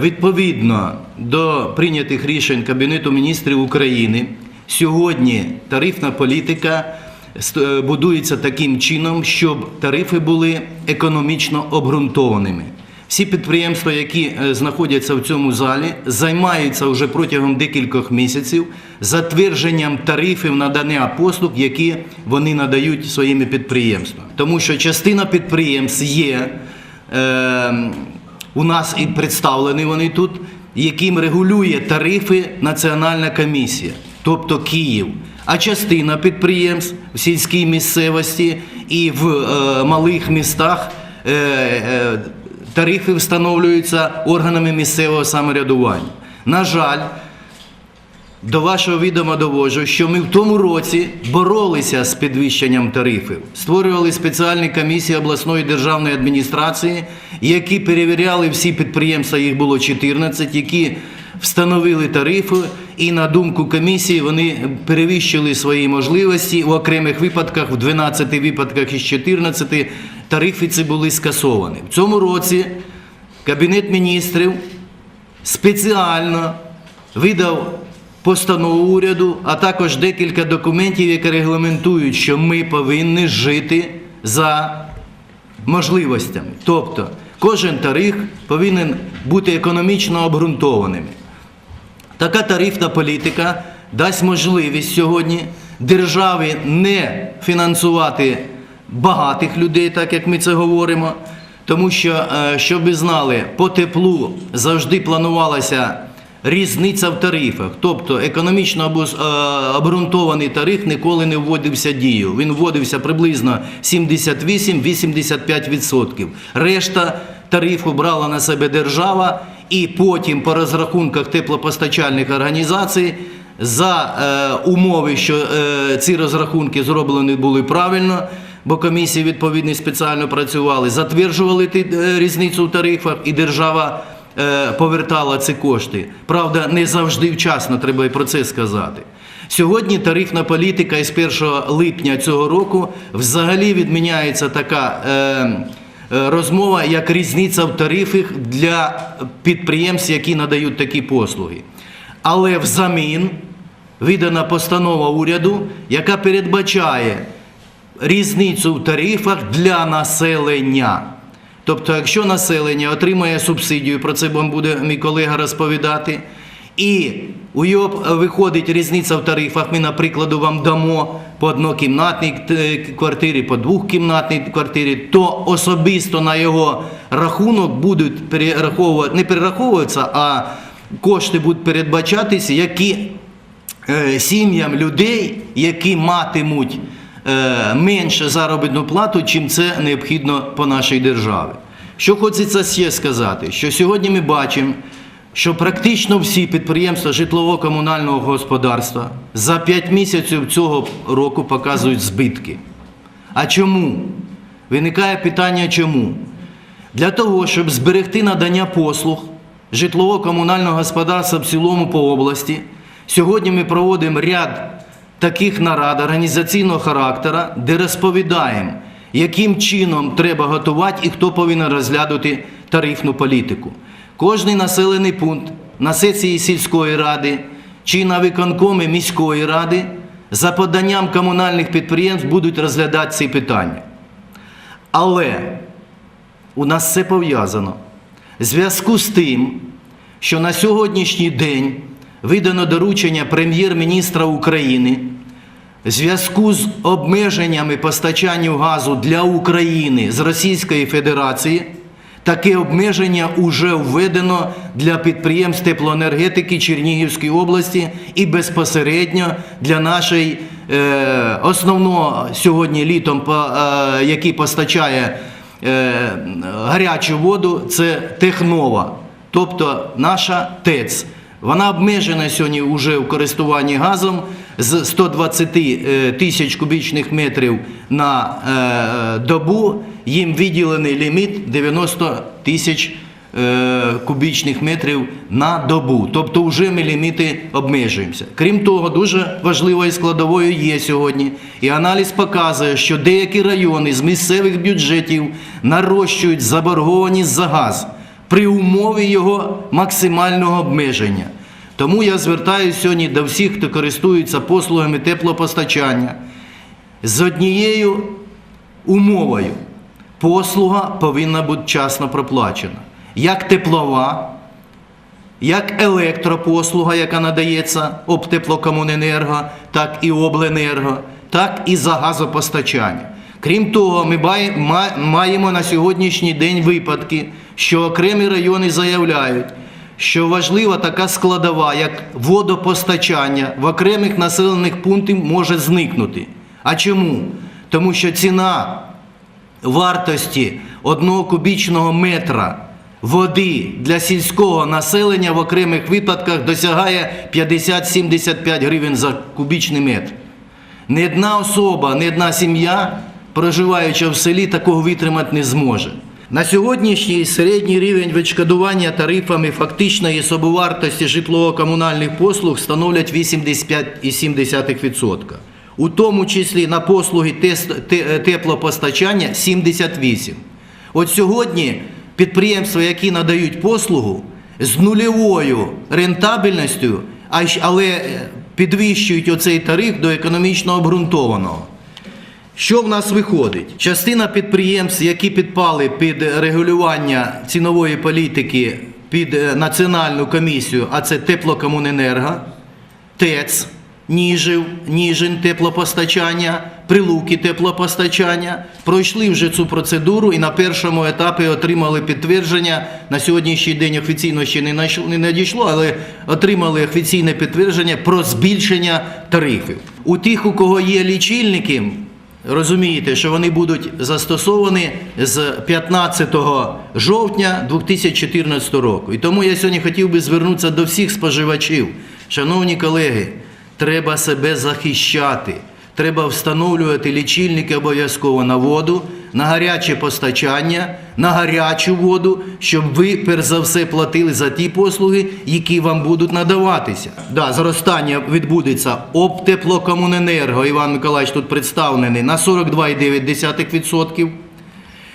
Відповідно до прийнятих рішень Кабінету міністрів України, сьогодні тарифна політика е, будується таким чином, щоб тарифи були економічно обґрунтованими. Всі підприємства, які е, знаходяться в цьому залі, займаються вже протягом декількох місяців затвердженням тарифів надання послуг, які вони надають своїми підприємствами. Тому що частина підприємств є е, у нас і представлені вони тут, яким регулює тарифи Національна комісія, тобто Київ. А частина підприємств в сільській місцевості і в е, малих містах е, е, тарифи встановлюються органами місцевого самоврядування. На жаль, до вашого відома довожу, що ми в тому році боролися з підвищенням тарифів, створювали спеціальні комісії обласної державної адміністрації, які перевіряли всі підприємства, їх було 14, які встановили тарифи, і на думку комісії вони перевищили свої можливості в окремих випадках, в 12 випадках із 14 тарифи ці були скасовані. В цьому році Кабінет міністрів спеціально видав постанову уряду, а також декілька документів, які регламентують, що ми повинні жити за можливостями. Тобто кожен тариф повинен бути економічно обґрунтованим. Така тарифна політика дасть можливість сьогодні державі не фінансувати багатих людей, так як ми це говоримо. Тому що, е, щоб ви знали, по теплу завжди планувалася різниця в тарифах. Тобто економічно е, обґрунтований тариф ніколи не вводився дію. Він вводився приблизно 78-85%. Решта тарифу брала на себе держава, і потім по розрахунках теплопостачальних організацій за е, умови, що е, ці розрахунки зроблені були правильно, бо комісії відповідні спеціально працювали, затверджували е, різницю в тарифах, і держава повертала ці кошти. Правда, не завжди вчасно, треба і про це сказати. Сьогодні тарифна політика із 1 липня цього року взагалі відміняється така. Е, е, Розмова як різниця в тарифах для підприємств, які надають такі послуги. Але взамін видана постанова уряду, яка передбачає різницю в тарифах для населення. Тобто, якщо населення отримує субсидію, про це вам буде мій колега розповідати, і у його виходить різниця в тарифах, ми, наприклад, вам дамо по однокімнатній е, квартирі, по двохкімнатній квартирі, то особисто на його рахунок будуть перераховувати, не перераховуватися, а кошти будуть передбачатися, які е, сім'ям людей, які матимуть е, менше заробітну плату, чим це необхідно по нашій державі. Що хочеться ще сказати, що сьогодні ми бачимо, що практично всі підприємства житлово-комунального господарства за 5 місяців цього року показують збитки. А чому? Виникає питання чому? Для того, щоб зберегти надання послуг житлово-комунального господарства в цілому по області, сьогодні ми проводимо ряд таких нарад організаційного характеру, де розповідаємо, яким чином треба готувати і хто повинен розглядати тарифну політику. Кожний населений пункт на сесії сільської ради чи на виконкомі міської ради за поданням комунальних підприємств будуть розглядати ці питання. Але у нас все пов'язано. В зв'язку з тим, що на сьогоднішній день видано доручення прем'єр-міністра України в зв'язку з обмеженнями постачання газу для України з Російської Федерації, таке обмеження вже введено для підприємств теплоенергетики Чернігівської області і безпосередньо для нашої е, основного сьогодні літом, по- е, який постачає е, гарячу воду, це Технова, тобто наша ТЕЦ. Вона обмежена сьогодні вже в користуванні газом з 120 е, тисяч кубічних метрів на е, добу. Їм виділений ліміт 90 тисяч е, кубічних метрів на добу. Тобто вже ми ліміти обмежуємося. Крім того, дуже важливою складовою є сьогодні. І аналіз показує, що деякі райони з місцевих бюджетів нарощують заборгованість за газ при умові його максимального обмеження. Тому я звертаюся сьогодні до всіх, хто користується послугами теплопостачання з однією умовою. Послуга повинна бути вчасно проплачена. Як теплова, як електропослуга, яка надається обтеплокомуненерго, так і обленерго, так і за газопостачання. Крім того, ми маємо на сьогоднішній день випадки, що окремі райони заявляють, що важлива така складова, як водопостачання в окремих населених пунктах може зникнути. А чому? Тому що ціна вартості одного кубічного метра води для сільського населення в окремих випадках досягає 50-75 гривень за кубічний метр. Ні одна особа, ні одна сім'я, проживаюча в селі, такого витримати не зможе. На сьогоднішній середній рівень відшкодування тарифами фактичної собовартості житлово-комунальних послуг становлять 85,7%. У тому числі на послуги теплопостачання 78%. От сьогодні підприємства, які надають послугу з нульовою рентабельністю, але е, підвищують оцей тариф до економічно обґрунтованого. Що в нас виходить? Частина підприємств, які підпали під регулювання цінової політики під е, національну комісію, а це теплокомуненерго, ТЕЦ, Ніжив, Ніжин теплопостачання, Прилуки теплопостачання, пройшли вже цю процедуру і на першому етапі отримали підтвердження. На сьогоднішній день офіційно ще не надійшло, але отримали офіційне підтвердження про збільшення тарифів. У тих, у кого є лічильники, Розумієте, що вони будуть застосовані з 15 жовтня 2014 року. І тому я сьогодні хотів би звернутися до всіх споживачів. Шановні колеги, треба себе захищати. Треба встановлювати лічильники обов'язково на воду, на гаряче постачання, на гарячу воду, щоб ви перш за все платили за ті послуги, які вам будуть надаватися. Да, зростання відбудеться обтеплокомуненерго. Іван Миколаївич тут представлений на 42,9%.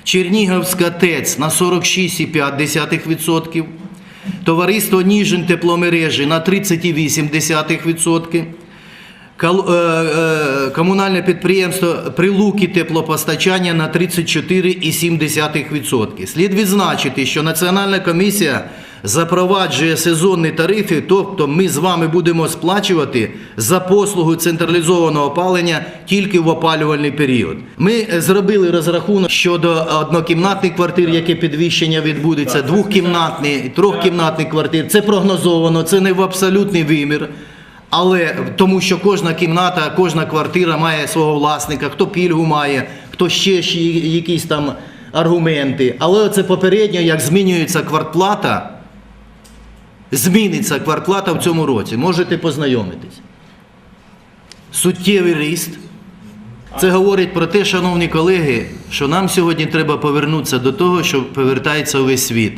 Чернігівська ТЕЦ на 46,5%. Товариство Ніжин тепломережі на 30,8%. Е, е, Комунальне підприємство Прилуки теплопостачання на 34,7%. Слід відзначити, що Національна комісія запроваджує сезонні тарифи, тобто ми з вами будемо сплачувати за послугу централізованого опалення тільки в опалювальний період. Ми зробили розрахунок щодо однокімнатних квартир, яке підвищення відбудеться, двохкімнатні, трьохкімнатних квартир. Це прогнозовано, це не в абсолютний вимір. Але тому, що кожна кімната, кожна квартира має свого власника, хто пільгу має, хто ще, якісь там аргументи. Але це попередньо, як змінюється квартплата, зміниться квартплата в цьому році. Можете познайомитись. Суттєвий ріст. Це говорить про те, шановні колеги, що нам сьогодні треба повернутися до того, що повертається увесь світ.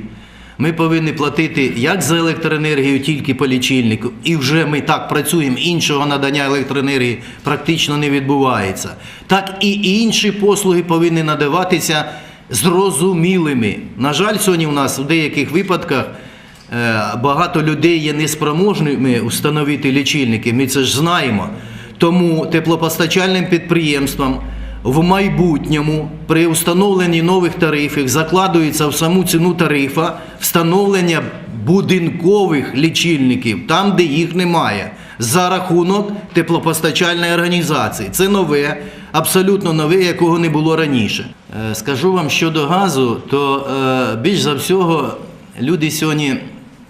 Ми повинні платити як за електроенергію, тільки по лічильнику, і вже ми так працюємо, іншого надання електроенергії практично не відбувається. Так і інші послуги повинні надаватися зрозумілими. На жаль, сьогодні у нас в деяких випадках е, багато людей є неспроможними встановити лічильники. Ми це ж знаємо. Тому теплопостачальним підприємствам в майбутньому при встановленні нових тарифів закладується в саму ціну тарифа встановлення будинкових лічильників там, де їх немає, за рахунок теплопостачальної організації. Це нове, абсолютно нове, якого не було раніше. Е, Скажу вам щодо газу, то е, більш за всього люди сьогодні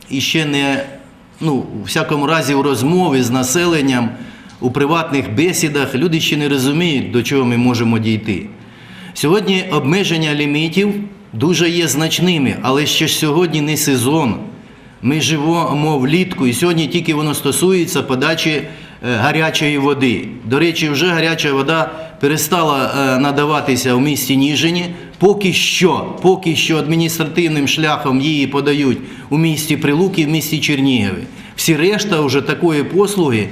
іще не, ну, у всякому разі, у розмові з населенням у приватних бесідах люди ще не розуміють, до чого ми можемо дійти. Сьогодні обмеження лімітів дуже є значними, але ще ж сьогодні не сезон. Ми живемо влітку, і сьогодні тільки воно стосується подачі е, гарячої води. До речі, вже гаряча вода перестала е, надаватися в місті Ніжині. Поки що, поки що адміністративним шляхом її подають у місті Прилуки, в місті Чернігові. Всі решта вже такої послуги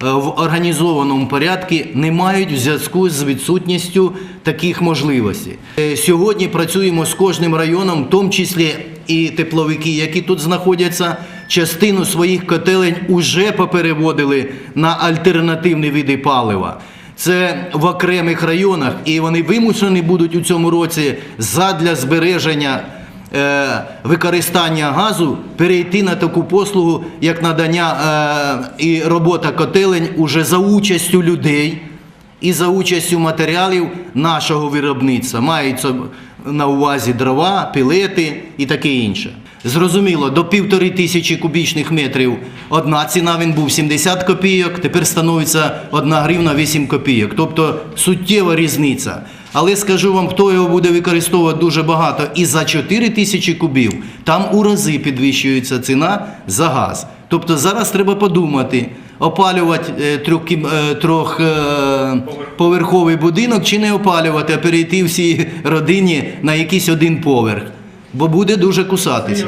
в організованому порядку не мають в зв'язку з відсутністю таких можливостей. Е, Сьогодні працюємо з кожним районом, в тому числі і тепловики, які тут знаходяться, частину своїх котелень уже попереводили на альтернативні види палива. Це в окремих районах, і вони вимушені будуть у цьому році задля збереження е, використання газу перейти на таку послугу, як надання е, і робота котелень уже за участю людей і за участю матеріалів нашого виробництва. Мається на увазі дрова, пілети і таке інше. Зрозуміло, до півтори тисячі кубічних метрів одна ціна він був 70 копійок, тепер становиться 1 гривна 8 копійок. Тобто суттєва різниця. Але скажу вам, хто його буде використовувати дуже багато і за 4 тисячі кубів, там у рази підвищується ціна за газ. Тобто зараз треба подумати, опалювати е, трьохкім- е, трьохповерховий будинок чи не опалювати, а перейти всій родині на якийсь один поверх. Бо буде дуже кусатися.